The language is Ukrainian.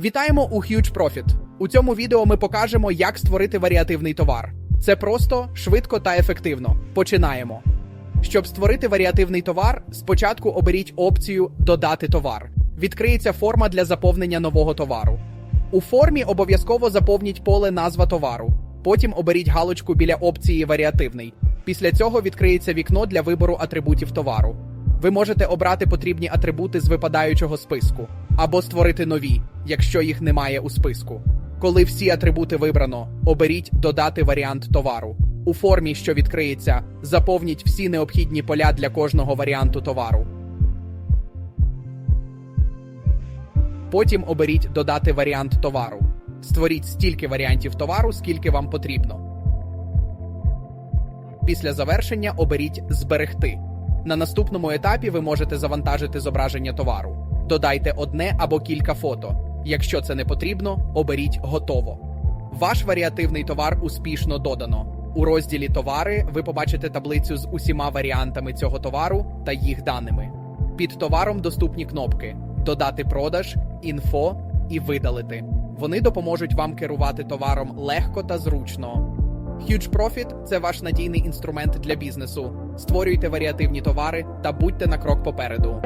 Вітаємо у Huge Profit. У цьому відео ми покажемо, як створити варіативний товар. Це просто, швидко та ефективно. Починаємо. Щоб створити варіативний товар, спочатку оберіть опцію Додати товар. Відкриється форма для заповнення нового товару. У формі обов'язково заповніть поле назва товару. Потім оберіть галочку біля опції Варіативний. Після цього відкриється вікно для вибору атрибутів товару. Ви можете обрати потрібні атрибути з випадаючого списку або створити нові, якщо їх немає у списку. Коли всі атрибути вибрано, оберіть Додати варіант товару. У формі, що відкриється, заповніть всі необхідні поля для кожного варіанту товару. Потім оберіть Додати варіант товару. Створіть стільки варіантів товару, скільки вам потрібно. Після завершення оберіть Зберегти. На наступному етапі ви можете завантажити зображення товару. Додайте одне або кілька фото. Якщо це не потрібно, оберіть Готово. Ваш варіативний товар успішно додано. У розділі Товари ви побачите таблицю з усіма варіантами цього товару та їх даними. Під товаром доступні кнопки Додати продаж, інфо і видалити. Вони допоможуть вам керувати товаром легко та зручно. Huge Profit – це ваш надійний інструмент для бізнесу. Створюйте варіативні товари та будьте на крок попереду.